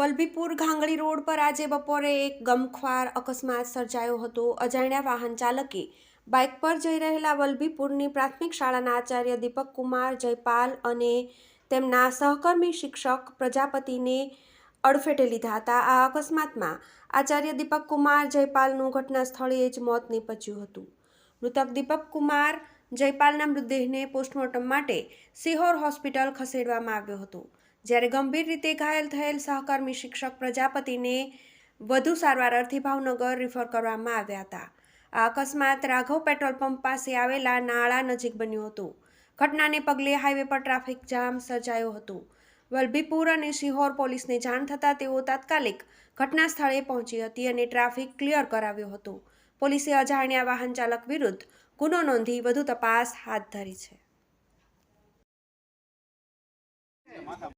Vallabhipur ઘાંગળી road પર આજે બપોરે એક ગમખ્વાર અકસ્માત સર્જાયો હતો. અજાણ્યા વાહન ચાલકે બાઇક પર જઈ રહેલા વલભીપુરની પ્રાથમિક શાળાના આચાર્ય દીપક કુમાર જયપાલ અને તેમના સહકર્મી શિક્ષક પ્રજાપતિને અડફેટે લીધા હતા. આ અકસ્માતમાં આચાર્ય દીપક કુમાર જયપાલનું ઘટના સ્થળે જ મોત નીપજ્યું હતું. મૃતક દીપક કુમાર જયપાલના મૃતદેહને પોસ્ટમોર્ટમ માટે સિહોર હોસ્પિટલ ખસેડવામાં આવ્યો હતો. જ્યારે ગંભીર રીતે ઘાયલ થયેલ સહકર્મી શિક્ષક પ્રજાપતિને વધુ સારવાર અર્થે ભાવનગર રિફર કરવામાં આવ્યા હતા. આ અકસ્માત રાઘવ પેટ્રોલ પંપ પાસે આવેલા નાળા નજીક બન્યું હતું. ઘટનાને પગલે હાઈવે પર ટ્રાફિક જામ સર્જાયો હતો. વલભીપુર અને સિહોર પોલીસને જાણ થતાં તેઓ તાત્કાલિક ઘટના સ્થળે પહોંચી હતી અને ટ્રાફિક ક્લિયર કરાવ્યો હતો. પોલીસે અજાણ્યા વાહન ચાલક વિરુદ્ધ ગુનો નોંધી વધુ તપાસ હાથ ધરી છે.